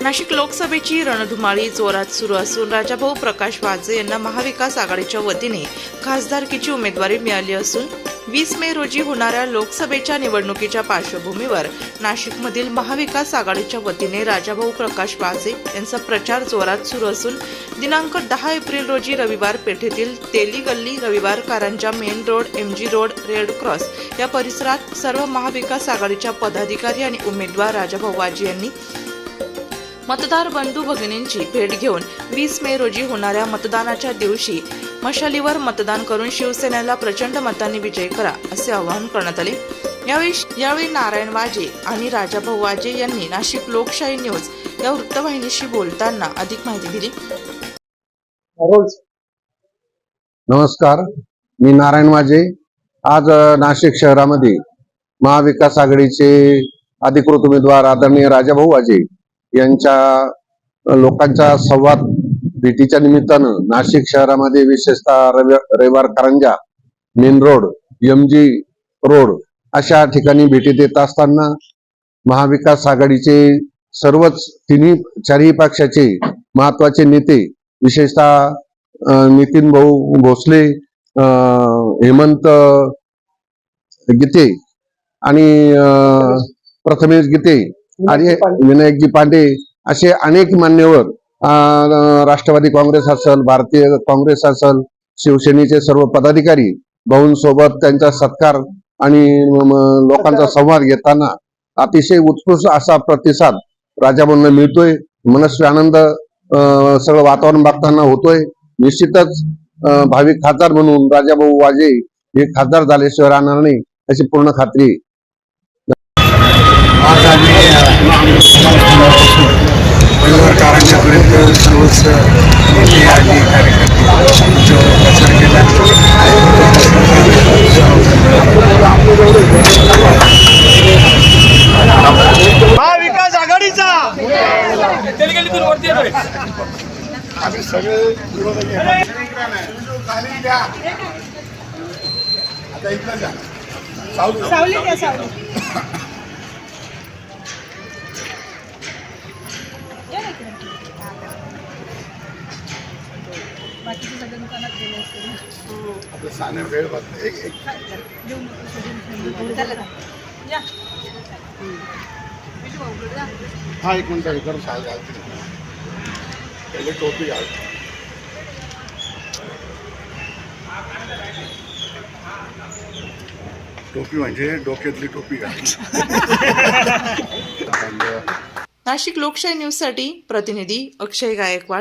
नाशिक लोकसभेची रणधुमाळी जोरात सुरू असून राजाभाऊ प्रकाश वाजे यांना महाविकास आघाडीच्या वतीने खासदारकीची उमेदवारी मिळाली असून वीस मे रोजी होणाऱ्या लोकसभेच्या निवडणुकीच्या पार्श्वभूमीवर नाशिकमधील महाविकास आघाडीच्या वतीने राजाभाऊ प्रकाश वाजे यांचा प्रचार जोरात सुरू असून दिनांक दहा एप्रिल रोजी रविवार पेठेतील Teli Galli Raviwar Karanja main road M G road red cross या परिसरात सर्व महाविकास आघाडीच्या पदाधिकारी आणि उमेदवार राजाभाऊ वाजे यांनी मतदार बंधू भगिनींची भेट घेऊन वीस मे रोजी होणाऱ्या मतदानाच्या दिवशी मशालीवर मतदान करून शिवसेनेला प्रचंड मतांनी विजय करा असे आवाहन करण्यात आले. यावेळी यावेळी नारायण वाजे आणि राजाभाऊ वाजे यांनी नाशिक लोकशाही न्यूज या वृत्तवाहिनीशी बोलताना अधिक माहिती दिली. नमस्कार. मी नारायण वाजे. आज नाशिक शहरामध्ये महाविकास आघाडीचे अधिकृत उमेदवार आदरणीय राजाभाऊ वाजे यांच्या लोकांचा संवाद भेटीच्या निमित्तानं नाशिक शहरामध्ये विशेषतः Ravi- Raviwar Karanja main road MG road अशा ठिकाणी भेटी देत असताना महाविकास आघाडीचे सर्वच तिन्ही चारही पक्षाचे महत्त्वाचे नेते विशेषतः नितीन भाऊ भोसले हेमंत गीते आणि प्रथमेश गीते आणि विनायकजी पांडे. असे अनेक मान्यवर राष्ट्रवादी काँग्रेस असल भारतीय काँग्रेस असल शिवसेनेचे सर्व पदाधिकारी भाऊंसोबत त्यांचा सत्कार आणि लोकांचा संवाद घेताना अतिशय उत्कृष्ट असा प्रतिसाद राजाभाऊंना मिळतोय. मनस्वी आनंद सगळं वातावरण बघताना होतोय. निश्चितच अ, भावी खासदार म्हणून राजाभाऊ वाजे हे खासदार झाल्याशिवाय राहणार नाही अशी पूर्ण खात्री. आज आम्ही परिवार कारंजापर्यंत सर्वच नेते आणि कार्यकर्ते प्रचार केला महाविकास आघाडीचा आम्ही सगळे विरोधक खाली द्या. आता इकडं जा सावली. सावली द्या सावली या ना इकडे. बाकीचे सगळे दुकानात गेले असतील. आपलं साने वेळ बघ. एक एक. देऊ नको सगळे त्याला जा. या. विजू भाऊ, इकडे जा. हा एक मिनिट घालते पहिले टोपी घाल. टोपी म्हणजे डोक्यातली टोपी घाल. नाशिक लोकशाही न्यूजसाठी प्रतिनिधी अक्षय गायकवाड.